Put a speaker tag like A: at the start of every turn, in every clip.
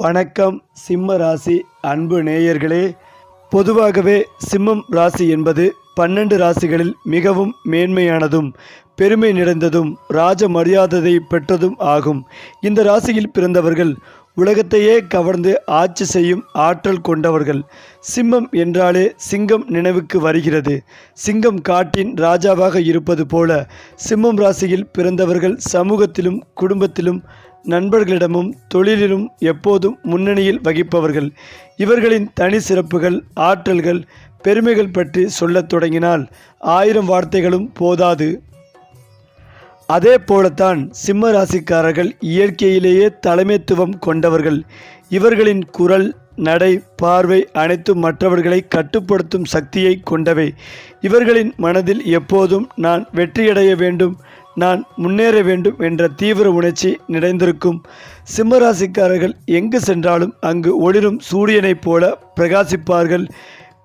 A: வணக்கம் சிம்ம ராசி. அன்பு நேயர்களே பொதுவாகவே சிம்மம் ராசி என்பது பன்னெண்டு ராசிகளில் மிகவும் மேன்மையானதும் பெருமை நிறைந்ததும் ராஜ மரியாதை பெற்றதும் ஆகும். இந்த ராசியில் பிறந்தவர்கள் உலகத்தையே கவர்ந்து ஆட்சி செய்யும் ஆற்றல் கொண்டவர்கள். சிம்மம் என்றாலே சிங்கம் நினைவுக்கு வருகிறது. சிங்கம் காட்டின் ராஜாவாக இருப்பது போல சிம்மம் ராசியில் பிறந்தவர்கள் சமூகத்திலும் குடும்பத்திலும் நண்பர்களிடமும் தொழிலிலும் எப்போதும் முன்னணியில் வகிப்பவர்கள். இவர்களின் தனி சிறப்புகள் ஆற்றல்கள் பெருமைகள் பற்றி சொல்லத் தொடங்கினால் ஆயிரம் வார்த்தைகளும் போதாது. அதே போலத்தான் சிம்ம ராசிக்காரர்கள் இயற்கையிலேயே தலைமைத்துவம் கொண்டவர்கள். இவர்களின் குரல் நடை பார்வை அனைத்தும் மற்றவர்களை கட்டுப்படுத்தும் சக்தியை கொண்டவை. இவர்களின் மனதில் எப்போதும் நான் வெற்றியடைய வேண்டும் நான் முன்னேற வேண்டும் என்ற தீவிர உணர்ச்சி நிறைந்திருக்கும். சிம்மராசிக்காரர்கள் எங்கு சென்றாலும் அங்கு ஒளிரும் சூரியனைப் போல பிரகாசிப்பார்கள்.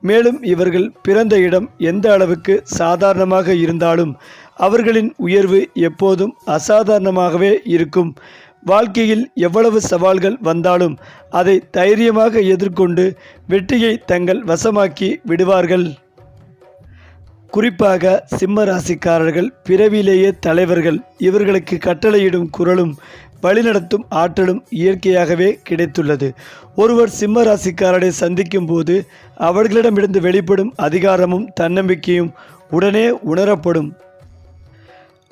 A: மேலும் இவர்கள் பிறந்த இடம் எந்த அளவுக்கு சாதாரணமாக இருந்தாலும் அவர்களின் உயர்வு எப்போதும் அசாதாரணமாகவே இருக்கும். வாழ்க்கையில் எவ்வளவு சவால்கள் வந்தாலும் அதை தைரியமாக எதிர்கொண்டு வெற்றியை தங்கள் வசமாக்கி விடுவார்கள். குறிப்பாக சிம்ம ராசிக்காரர்கள் பிறவிலேயே தலைவர்கள் இவர்களுக்கு கட்டளையிடும் குரலும் வழிநடத்தும் ஆற்றலும் இயற்கையாகவே கிடைத்துள்ளது. ஒருவர் சிம்ம ராசிக்காரரை சந்திக்கும் போது அவர்களிடமிருந்து வெளிப்படும் அதிகாரமும் தன்னம்பிக்கையும் உடனே உணரப்படும்.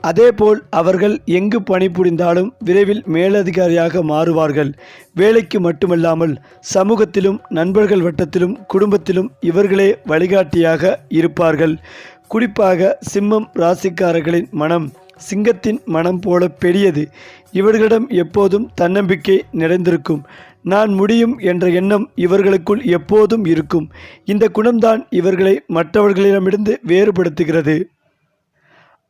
A: அதேபோல் அவர்கள் எங்கு பணிபுரிந்தாலும் விரைவில் மேலதிகாரியாக மாறுவார்கள். வேலைக்கு மட்டுமல்லாமல் சமூகத்திலும் நண்பர்கள் வட்டத்திலும் குடும்பத்திலும் இவர்களே வழிகாட்டியாக இருப்பார்கள். குறிப்பாக சிம்மம் ராசிக்காரர்களின் மனம் சிங்கத்தின் மனம் போல பெரியது. இவர்களிடம் எப்போதும் தன்னம்பிக்கை நிறைந்திருக்கும். நான் முடியும் என்ற எண்ணம் இவர்களுக்குள் எப்போதும் இருக்கும். இந்த குணம்தான் இவர்களை மற்றவர்களிடமிருந்து வேறுபடுத்துகிறது.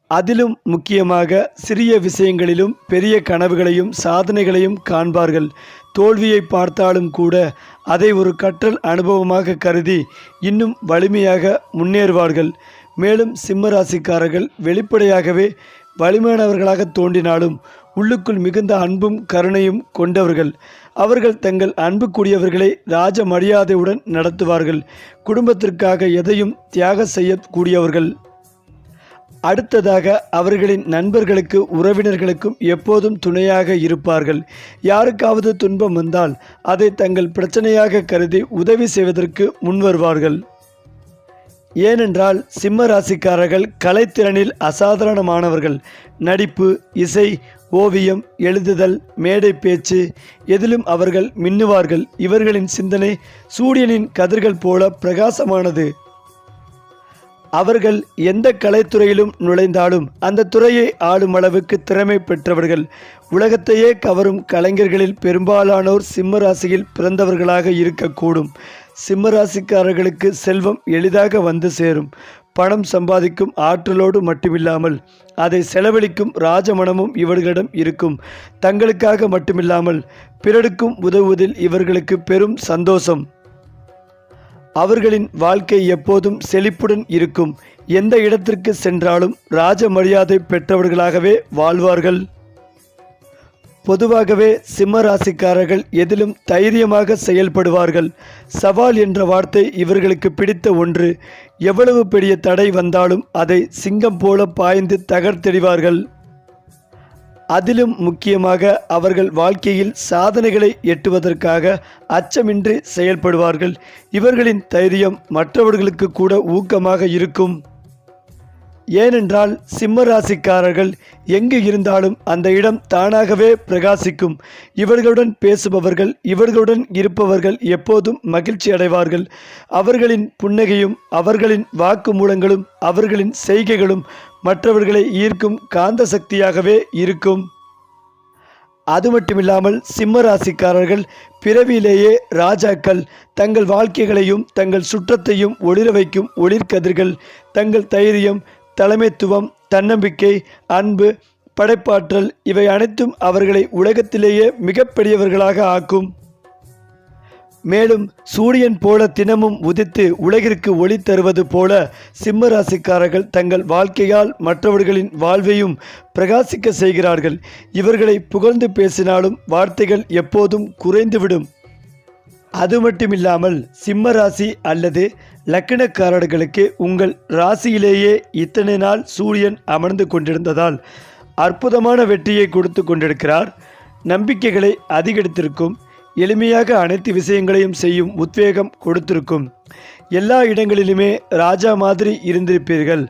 A: அதிலும் முக்கியமாக சிறிய விஷயங்களிலும் பெரிய கனவுகளையும் சாதனைகளையும் காண்பார்கள். தோல்வியை பார்த்தாலும் கூட அதை ஒரு கற்றல் அனுபவமாக கருதி இன்னும் வலிமையாக முன்னேறுவார்கள். மேலும் சிம்மராசிக்காரர்கள் வெளிப்படையாகவே வலிமையானவர்களாக தோன்றினாலும் உள்ளுக்குள் மிகுந்த அன்பும் கருணையும் கொண்டவர்கள். அவர்கள் தங்கள் அன்புக்குரியவர்களை ராஜ மரியாதையுடன் நடத்துவார்கள். குடும்பத்திற்காக எதையும் தியாக செய்யக்கூடியவர்கள். அடுத்ததாக அவர்களின் நண்பர்களுக்கு உறவினர்களுக்கும் எப்போதும் துணையாக இருப்பார்கள். யாருக்காவது துன்பம் வந்தால் அதை தங்கள் பிரச்சனையாக கருதி உதவி செய்வதற்கு முன்வருவார்கள் ஏனென்றால் சிம்ம ராசிக்காரர்கள் கலைத்திறனில் அசாதாரணமானவர்கள். நடிப்பு இசை ஓவியம் எழுதுதல் மேடை பேச்சு எதிலும் அவர்கள் மின்னுவார்கள். இவர்களின் சிந்தனை சூரியனின் கதிர்கள் போல பிரகாசமானது. அவர்கள் எந்த கலைத்துறையிலும் நுழைந்தாலும் அந்த துறையை ஆளும் அளவுக்கு திறமை பெற்றவர்கள். உலகத்தையே கவரும் கலைஞர்களில் பெரும்பாலானோர் சிம்ம ராசியில் பிறந்தவர்களாக இருக்கக்கூடும். சிம்ம ராசிக்காரர்களுக்கு செல்வம் எளிதாக வந்து சேரும். பணம் சம்பாதிக்கும் ஆற்றலோடு மட்டுமில்லாமல் அதை செலவழிக்கும் ராஜமணமும் இவர்களிடம் இருக்கும். தங்களுக்காக மட்டுமில்லாமல் பிறருக்கும் உதவுவதில் இவர்களுக்கு பெரும் சந்தோஷம். அவர்களின் வாழ்க்கை எப்போதும் செழிப்புடன் இருக்கும். எந்த இடத்திற்கு சென்றாலும் ராஜ மரியாதை பெற்றவர்களாகவே வாழ்வார்கள். பொதுவாகவே சிம்ம ராசிக்காரர்கள் எதிலும் தைரியமாக செயல்படுவார்கள். சவால் என்ற வார்த்தை இவர்களுக்கு பிடித்த ஒன்று. எவ்வளவு பெரிய தடை வந்தாலும் அதை சிங்கம் போல பாய்ந்து தகர்த்தெறிவார்கள். அதிலும் முக்கியமாக அவர்கள் வாழ்க்கையில் சாதனைகளை எட்டுவதற்காக அச்சமின்றி செயல்படுவார்கள். இவர்களின் தைரியம் மற்றவர்களுக்கு கூட ஊக்கமாக இருக்கும். ஏனென்றால் சிம்ம ராசிக்காரர்கள் எங்கு இருந்தாலும் அந்த இடம் தானாகவே பிரகாசிக்கும். இவர்களுடன் பேசுபவர்கள் இவர்களுடன் இருப்பவர்கள் எப்போதும் மகிழ்ச்சி அடைவார்கள். அவர்களின் புன்னகையும் அவர்களின் வாக்குமூலங்களும் அவர்களின் செய்கைகளும் மற்றவர்களை ஈர்க்கும் காந்த சக்தியாகவே இருக்கும். அது மட்டுமில்லாமல் சிம்ம ராசிக்காரர்கள் பிறவியிலேயே ராஜாக்கள் தங்கள் வாழ்க்கைகளையும் தங்கள் சுற்றத்தையும் ஒளிர வைக்கும் ஒளிர்கதிர்கள் தங்கள் தைரியம் தலைமைத்துவம் தன்னம்பிக்கை அன்பு படைப்பாற்றல் இவை அனைத்தும் அவர்களை உலகத்திலேயே மிகப்பெரியவர்களாக ஆக்கும். மேலும் சூரியன் போல தினமும் உதித்து உலகிற்கு ஒளி தருவது போல சிம்ம ராசிக்காரர்கள் தங்கள் வாழ்க்கையால் மற்றவர்களின் வாழ்வையும் பிரகாசிக்க செய்கிறார்கள். இவர்களை புகழ்ந்து பேசினாலும் வார்த்தைகள் எப்போதும் குறைந்துவிடும். அது மட்டுமில்லாமல் சிம்ம ராசி அல்லது லக்கணக்காரர்களுக்கு உங்கள் ராசியிலேயே இத்தனை நாள் சூரியன் அமர்ந்து கொண்டிருந்ததால் அற்புதமான வெற்றியை கொடுத்து கொண்டிருக்கிறார். நம்பிக்கைகளை அதிகரித்திருக்கும். எளிமையாக அனைத்து விஷயங்களையும் செய்யும் உத்வேகம் கொடுத்திருக்கும். எல்லா இடங்களிலுமே ராஜா மாதிரி இருந்திருப்பீர்கள்.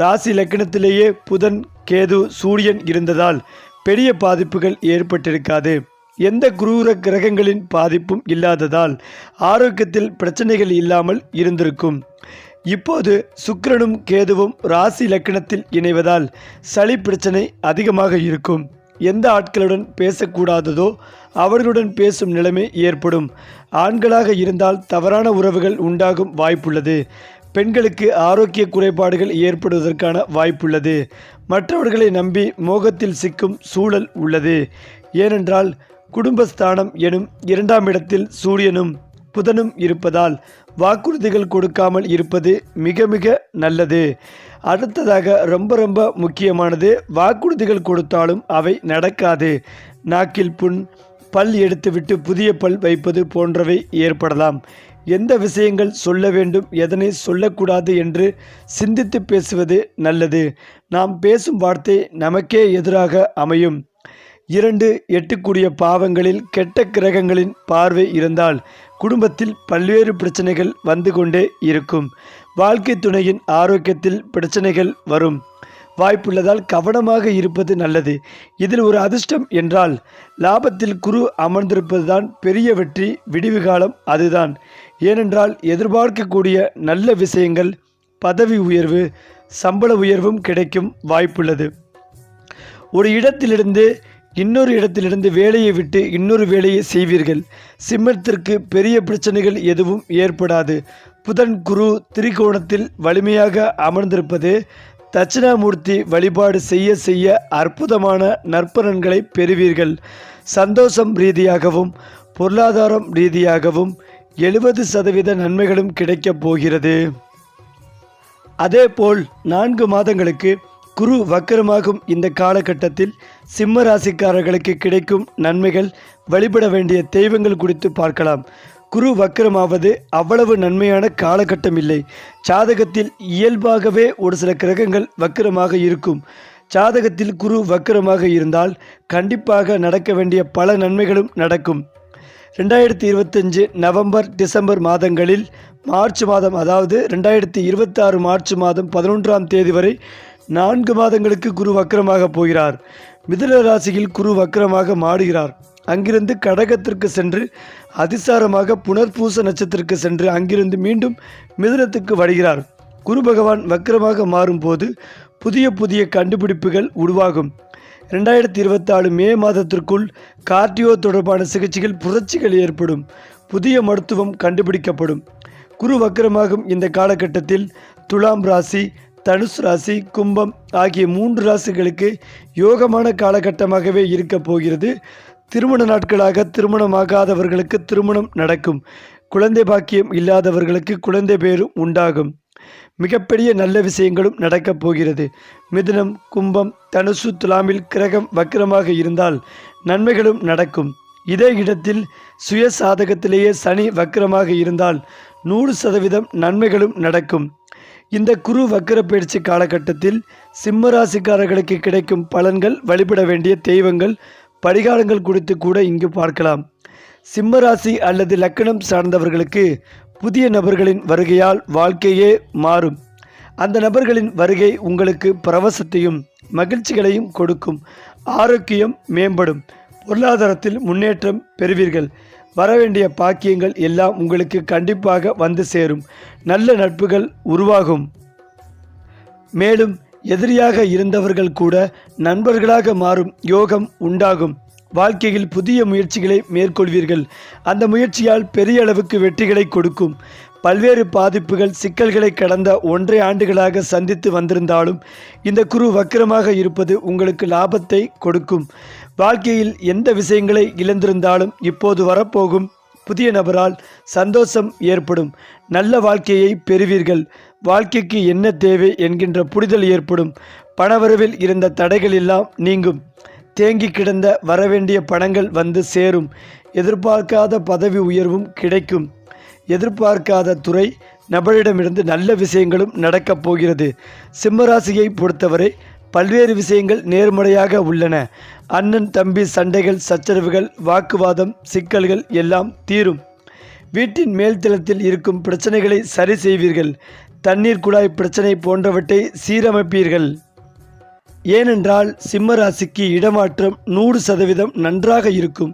A: ராசி லக்கணத்திலேயே புதன் கேது சூரியன் இருந்ததால் பெரிய பாதிப்புகள் ஏற்பட்டிருக்காது. எந்த குரூர கிரகங்களின் பாதிப்பும் இல்லாததால் ஆரோக்கியத்தில் பிரச்சனைகள் இல்லாமல் இருந்திருக்கும். இப்போது சுக்கிரனும் கேதுவும் ராசி லக்கணத்தில் இணைவதால் சளி பிரச்சனை அதிகமாக இருக்கும். எந்த ஆட்களுடன் பேசக்கூடாததோ அவர்களுடன் பேசும் நிலைமை ஏற்படும். ஆண்களாக இருந்தால் தவறான உறவுகள் உண்டாகும் வாய்ப்புள்ளது. பெண்களுக்கு ஆரோக்கிய குறைபாடுகள் ஏற்படுவதற்கான வாய்ப்புள்ளது. மற்றவர்களை நம்பி மோகத்தில் சிக்கும் சூழல் உள்ளது. ஏனென்றால் குடும்பஸ்தானம் எனும் இரண்டாம் இடத்தில் சூரியனும் புதனும் இருப்பதால் வாக்குறுதிகள் கொடுக்காமல் இருப்பது மிக மிக நல்லது. அடுத்ததாக ரொம்ப ரொம்ப முக்கியமானது வாக்குறுதிகள் கொடுத்தாலும் அவை நடக்காது. நாக்கில் புண் பல் எடுத்துவிட்டு புதிய பல் வைப்பது போன்றவை ஏற்படலாம். எந்த விஷயங்கள் சொல்ல வேண்டும் எதனை சொல்லக்கூடாது என்று சிந்தித்து பேசுவது நல்லது. நாம் பேசும் வார்த்தை நமக்கே எதிராக அமையும். இரண்டு எட்டுக்கூடிய பாவங்களில் கெட்ட கிரகங்களின் பார்வை இருந்தால் குடும்பத்தில் பல்வேறு பிரச்சனைகள் வந்து கொண்டே இருக்கும். வாழ்க்கை துணையின் ஆரோக்கியத்தில் பிரச்சனைகள் வரும். வாய்ப்புள்ளதால் கவனமாக இருப்பது நல்லது. இதில் ஒரு அதிர்ஷ்டம் என்றால் லாபத்தில் குரு அமர்ந்திருப்பதுதான் பெரிய வெற்றி விடிவு காலம் அதுதான். ஏனென்றால் எதிர்பார்க்கக்கூடிய நல்ல விஷயங்கள் பதவி உயர்வு சம்பள உயர்வும் கிடைக்கும் வாய்ப்புள்ளது. ஒரு இடத்திலிருந்து இன்னொரு இடத்திலிருந்து வேலையை விட்டு இன்னொரு வேலையை செய்வீர்கள். சிம்மத்திற்கு பெரிய பிரச்சனைகள் எதுவும் ஏற்படாது. புதன் குரு திரிகோணத்தில் வலிமையாக அமர்ந்திருப்பது தட்சிணாமூர்த்தி வழிபாடு செய்ய செய்ய அற்புதமான நற்பலன்களை பெறுவீர்கள். சந்தோஷம் ரீதியாகவும் பொருளாதாரம் ரீதியாகவும் எழுபது சதவீத நன்மைகளும் கிடைக்கப் போகிறது. அதேபோல் நான்கு மாதங்களுக்கு குரு வக்கரமாகும் இந்த காலகட்டத்தில் சிம்ம ராசிக்காரர்களுக்கு கிடைக்கும் நன்மைகள் வழிபட வேண்டிய தெய்வங்கள் குறித்து பார்க்கலாம். குரு வக்கரமாவது அவ்வளவு நன்மையான காலகட்டம் இல்லை ஜாதகத்தில் இயல்பாகவே ஒரு சில கிரகங்கள் வக்கரமாக இருக்கும். ஜாதகத்தில் குரு வக்கரமாக இருந்தால் கண்டிப்பாக நடக்க வேண்டிய பல நன்மைகளும் நடக்கும். ரெண்டாயிரத்தி இருபத்தஞ்சு நவம்பர் டிசம்பர் மாதங்களில் மார்ச் மாதம் அதாவது ரெண்டாயிரத்தி இருபத்தாறு மார்ச் மாதம் பதினொன்றாம் தேதி வரை நான்கு மாதங்களுக்கு குரு வக்கரமாக போகிறார். மிதுன ராசியில் குரு வக்கரமாக மாடுகிறார் அங்கிருந்து கடகத்திற்கு சென்று அதிசாரமாக புனர்பூச நட்சத்திரத்திற்கு சென்று அங்கிருந்து மீண்டும் மிதுனத்துக்கு வருகிறார். குரு பகவான் வக்கரமாக மாறும்போது புதிய புதிய கண்டுபிடிப்புகள் உருவாகும். ரெண்டாயிரத்தி இருபத்தாலு மே மாதத்திற்குள் கார்டியோ தொடர்பான சிகிச்சைகள் புரட்சிகள் ஏற்படும். புதிய மருத்துவம் கண்டுபிடிக்கப்படும். குரு வக்கரமாகும் இந்த காலகட்டத்தில் துலாம் ராசி தனுஷ் ராசி கும்பம் ஆகிய மூன்று ராசிகளுக்கு யோகமான காலகட்டமாகவே இருக்கப் போகிறது. திருமண நாட்களாக திருமணமாகாதவர்களுக்கு திருமணம் நடக்கும். குழந்தை பாக்கியம் இல்லாதவர்களுக்கு குழந்தை பேரும் உண்டாகும். மிகப்பெரிய நல்ல விஷயங்களும் நடக்கப் போகிறது. மிதுனம் கும்பம் தனுசு துலாமில் கிரகம் வக்கிரமாக இருந்தால் நன்மைகளும் நடக்கும். இதே இடத்தில் சுய சாதகத்திலேயே சனி வக்கிரமாக இருந்தால் நூறு சதவீதம் நன்மைகளும் நடக்கும். இந்த குரு வக்கர பயிற்சி காலகட்டத்தில் சிம்ம ராசிக்காரர்களுக்கு கிடைக்கும் பலன்கள் வழிபட வேண்டிய தெய்வங்கள் பரிகாரங்கள் குறித்து கூட இங்கு பார்க்கலாம். சிம்மராசி அல்லது லக்கணம் சார்ந்தவர்களுக்கு புதிய நபர்களின் வருகையால் வாழ்க்கையே மாறும். அந்த நபர்களின் வருகை உங்களுக்கு பரவசத்தையும் மகிழ்ச்சிகளையும் கொடுக்கும். ஆரோக்கியம் மேம்படும். பொருளாதாரத்தில் முன்னேற்றம் பெறுவீர்கள். வரவேண்டிய பாக்கியங்கள் எல்லாம் உங்களுக்கு கண்டிப்பாக வந்து சேரும். நல்ல நட்புகள் உருவாகும். மேலும் எதிரியாக இருந்தவர்கள் கூட நண்பர்களாக மாறும் யோகம் உண்டாகும். வாழ்க்கையில் புதிய முயற்சிகளை மேற்கொள்வீர்கள். அந்த முயற்சியால் பெரிய அளவுக்கு வெற்றிகளை கொடுக்கும். பல்வேறு பாதிப்புகள் சிக்கல்களை கடந்த ஒன்றை ஆண்டுகளாக சந்தித்து வந்திருந்தாலும் இந்த குரு வக்கிரமாக இருப்பது உங்களுக்கு லாபத்தை கொடுக்கும். வாழ்க்கையில் எந்த விஷயங்களை இழந்திருந்தாலும் இப்போது வரப்போகும் புதிய நபரால் சந்தோஷம் ஏற்படும். நல்ல வாழ்க்கையை பெறுவீர்கள். வாழ்க்கைக்கு என்ன தேவை என்கின்ற புரிதல் ஏற்படும். பணவரவில் இருந்த தடைகள் எல்லாம் நீங்கும். தேங்கி கிடந்த வரவேண்டிய பணங்கள் வந்து சேரும். எதிர்பார்க்காத பதவி உயர்வும் கிடைக்கும். எதிர்பார்க்காத துறை நபரிடமிருந்து நல்ல விஷயங்களும் நடக்கப் போகிறது. சிம்மராசியை பொறுத்தவரை பல்வேறு விஷயங்கள் நேர்மறையாக உள்ளன. அண்ணன் தம்பி சண்டைகள் சச்சரவுகள் வாக்குவாதம் சிக்கல்கள் எல்லாம் தீரும். வீட்டின் மேல்தளத்தில் இருக்கும் பிரச்சனைகளை சரி செய்வீர்கள். தண்ணீர் குழாய் பிரச்சனை போன்றவற்றை சீரமைப்பீர்கள். ஏனென்றால் சிம்ம ராசிக்கு இடமாற்றம் நூறு சதவீதம் நன்றாக இருக்கும்.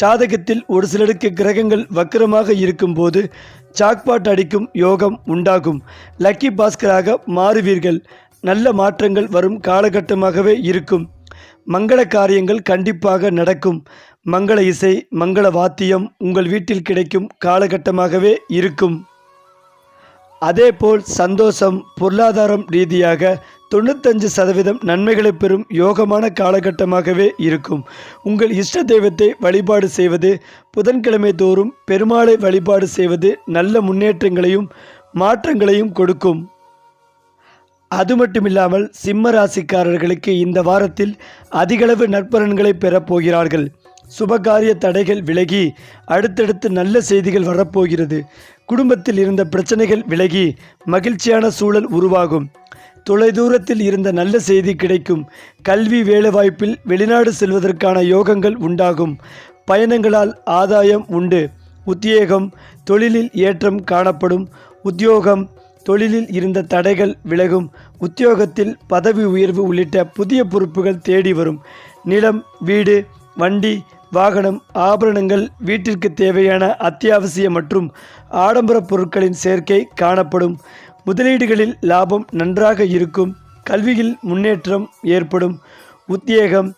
A: சாதகத்தில் ஒரு சிலருக்கு கிரகங்கள் வக்கிரமாக இருக்கும்போது ஜாக்பாட் அடிக்கும் யோகம் உண்டாகும். லக்கி பாஸ்கராக மாறுவீர்கள். நல்ல மாற்றங்கள் வரும் காலகட்டமாகவே இருக்கும். மங்கள காரியங்கள் கண்டிப்பாக நடக்கும். மங்கள இசை மங்கள வாத்தியம் உங்கள் வீட்டில் கிடைக்கும் காலகட்டமாகவே இருக்கும். அதேபோல் சந்தோஷம் பொருளாதாரம் ரீதியாக தொண்ணூத்தஞ்சு சதவீதம் நன்மைகளை பெறும் யோகமான காலகட்டமாகவே இருக்கும். உங்கள் இஷ்ட தெய்வத்தை வழிபாடு செய்வது புதன்கிழமை தோறும் பெருமாளை வழிபாடு செய்வது நல்ல முன்னேற்றங்களையும் மாற்றங்களையும் கொடுக்கும். அது மட்டுமில்லாமல் சிம்ம ராசிக்காரர்களுக்கு இந்த வாரத்தில் அதிகளவு நற்பலன்களை பெறப்போகிறார்கள் போகிறார்கள். சுபகாரிய தடைகள் விலகி அடுத்தடுத்து நல்ல செய்திகள் வரப்போகிறது. குடும்பத்தில் இருந்த பிரச்சனைகள் விலகி மகிழ்ச்சியான சூழல் உருவாகும். தொலைதூரத்தில் இருந்த நல்ல செய்தி கிடைக்கும். கல்வி வேலைவாய்ப்பில் வெளிநாடு செல்வதற்கான யோகங்கள் உண்டாகும். பயணங்களால் ஆதாயம் உண்டு. உத்தியோகம் தொழிலில் ஏற்றம் காணப்படும். உத்தியோகம் தொழிலில் இருந்த தடைகள் விலகும். உத்தியோகத்தில் பதவி உயர்வு உள்ளிட்ட புதிய பொறுப்புகள் தேடி வரும். நிலம் வீடு வண்டி வாகனம் ஆபரணங்கள் வீட்டிற்கு தேவையான அத்தியாவசிய மற்றும் ஆடம்பர பொருட்களின் சேர்க்கை காணப்படும். முதலீடுகளில் லாபம் நன்றாக இருக்கும். கல்வியில் முன்னேற்றம் ஏற்படும். உத்தியோகம்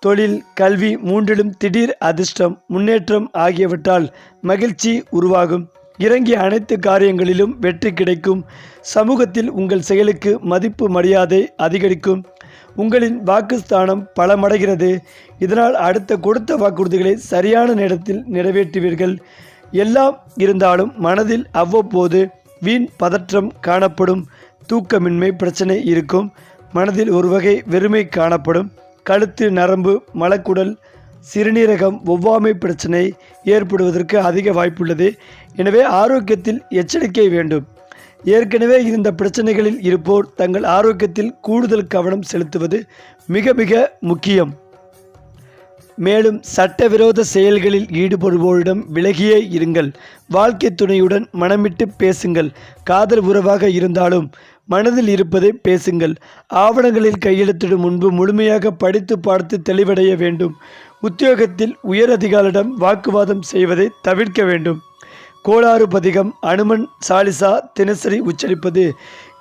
A: தொழில் கல்வி மூன்றிலும் திடீர் அதிர்ஷ்டம் முன்னேற்றம் ஆகியவற்றால் மகிழ்ச்சி உருவாகும். இறங்கிய அனைத்து காரியங்களிலும் வெற்றி கிடைக்கும். சமூகத்தில் உங்கள் செயலுக்கு மதிப்பு மரியாதை அதிகரிக்கும். உங்களின் வாக்குஸ்தானம் பலமடைகிறது. இதனால் அடுத்த கொடுத்த வாக்குறுதிகளை சரியான நேரத்தில் நிறைவேற்றுவீர்கள். எல்லாம் இருந்தாலும் மனதில் அவ்வப்போது வீண் பதற்றம் காணப்படும். தூக்கமின்மை பிரச்சனை இருக்கும். மனதில் ஒரு வகை வெறுமை காணப்படும். கழுத்து நரம்பு மலக்குடல் சிறுநீரகம் ஒவ்வாமை பிரச்சனை ஏற்படுவதற்கு அதிக வாய்ப்புள்ளது. எனவே ஆரோக்கியத்தில் எச்சரிக்கை வேண்டும். ஏற்கனவே இருந்த பிரச்சனைகளில் இருப்போர் தங்கள் ஆரோக்கியத்தில் கூடுதல் கவனம் செலுத்துவது மிக மிக முக்கியம். மேலும் சட்டவிரோத செயல்களில் ஈடுபடுவோரிடம் விலகியே இருங்கள். வாழ்க்கை துணையுடன் மனமிட்டு பேசுங்கள். காதல் உறவாக இருந்தாலும் மனதில் இருப்பதை பேசுங்கள். ஆவணங்களில் கையெழுத்திடும் முன்பு முழுமையாக படித்து பார்த்து தெளிவடைய வேண்டும். உத்தியோகத்தில் உயரதிகாரிடம் வாக்குவாதம் செய்வதை தவிர்க்க வேண்டும். கோளாறு பதிகம் அனுமன் சாலிசா தினசரி உச்சரிப்பது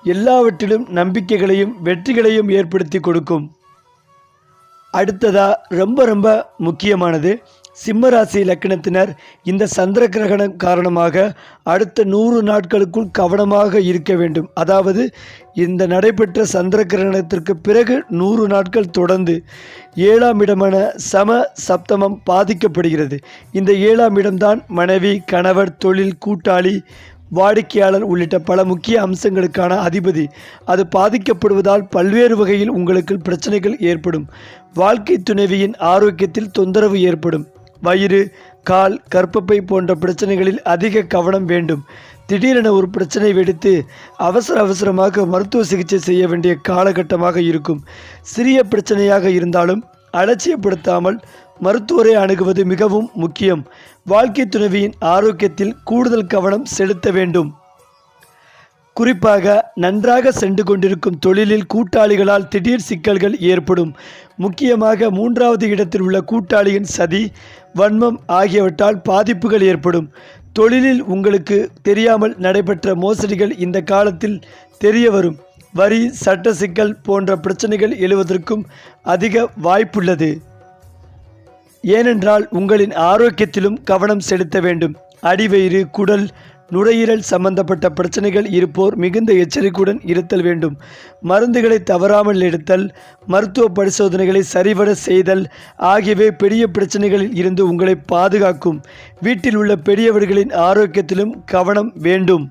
A: எல்லாவற்றிலும் நம்பிக்கைகளையும் வெற்றிகளையும் ஏற்படுத்தி கொடுக்கும். அடுத்ததா ரொம்ப ரொம்ப முக்கியமானது. சிம்மராசி இலக்கணத்தினர் இந்த சந்திர கிரகணம் காரணமாக அடுத்த நூறு நாட்களுக்குள் கவனமாக இருக்க வேண்டும். அதாவது இந்த நடைபெற்ற சந்திர கிரகணத்திற்கு பிறகு நூறு நாட்கள் தொடர்ந்து ஏழாம் இடமான சம சப்தமம் பாதிக்கப்படுகிறது. இந்த ஏழாம் இடம்தான் மனைவி கணவர் தொழில் கூட்டாளி வாடிக்கையாளர் உள்ளிட்ட பல முக்கிய அம்சங்களுக்கான அதிபதி. அது பாதிக்கப்படுவதால் பல்வேறு வகையில் உங்களுக்கு பிரச்சனைகள் ஏற்படும். வாழ்க்கை துணைவியின் ஆரோக்கியத்தில் தொந்தரவு ஏற்படும். வயிறு கால் கற்பப்பை போன்ற பிரச்சனைகளில் அதிக கவனம் வேண்டும். திடீரென ஒரு பிரச்சனை வெடித்து அவசர அவசரமாக மருத்துவ சிகிச்சை செய்ய வேண்டிய காலகட்டமாக இருக்கும். சிறிய பிரச்சனையாக இருந்தாலும் அலட்சியப்படுத்தாமல் மருத்துவரை அணுகுவது மிகவும் முக்கியம். வாழ்க்கை துணைவியின் ஆரோக்கியத்தில் கூடுதல் கவனம் செலுத்த வேண்டும். குறிப்பாக நன்றாக சென்று கொண்டிருக்கும் தொழிலில் கூட்டாளிகளால் திடீர் சிக்கல்கள் ஏற்படும். முக்கியமாக மூன்றாவது இடத்தில் உள்ள கூட்டாளியின் சதி வன்மம் ஆகியவற்றால் பாதிப்புகள் ஏற்படும். தொழிலில் உங்களுக்கு தெரியாமல் நடைபெற்ற மோசடிகள் இந்த காலத்தில் தெரிய வரும். வரி சட்ட சிக்கல் போன்ற பிரச்சனைகள் எழுவதற்கும் அதிக வாய்ப்புள்ளது. ஏனென்றால் உங்களின் ஆரோக்கியத்திலும் கவனம் செலுத்த வேண்டும். அடிவயிறு குடல் நுரையீரல் சம்பந்தப்பட்ட பிரச்சனைகள் இருப்போர் மிகுந்த எச்சரிக்கையுடன் இருத்தல் வேண்டும். மருந்துகளை தவறாமல் எடுத்தல் மருத்துவ பரிசோதனைகளை சரிவர செய்தல் ஆகியவை பெரிய பிரச்சனைகளில் இருந்து உங்களை பாதுகாக்கும். வீட்டில் உள்ள பெரியவர்களின் ஆரோக்கியத்திலும் கவனம் வேண்டும்.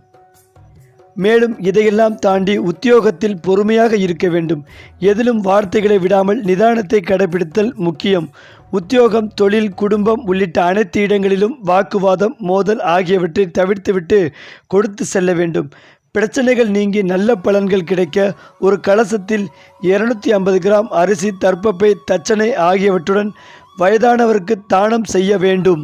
A: மேலும் இதையெல்லாம் தாண்டி உத்தியோகத்தில் பொறுமையாக இருக்க வேண்டும். எதிலும் வார்த்தைகளை விடாமல் நிதானத்தை கடைபிடித்தல் முக்கியம். உத்தியோகம் தொழில் குடும்பம் உள்ளிட்ட அனைத்து இடங்களிலும் வாக்குவாதம் மோதல் ஆகியவற்றை தவிர்த்துவிட்டு கொடுத்து செல்ல வேண்டும். பிரச்சனைகள் நீங்கி நல்ல பலன்கள் கிடைக்க ஒரு கலசத்தில் இருநூத்தி ஐம்பது கிராம் அரிசி தற்பப்பை தச்சனை ஆகியவற்றுடன் வயதானவருக்கு தானம் செய்ய வேண்டும்.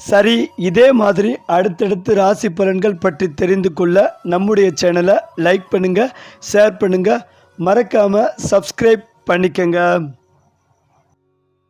A: சரி இதே மாதிரி அடுத்தடுத்து ராசி பலன்கள் பற்றி தெரிந்து கொள்ள நம்முடைய சேனலை லைக் பண்ணுங்கள் ஷேர் பண்ணுங்கள் மறக்காமல் சப்ஸ்கிரைப் பண்ணிக்கங்க.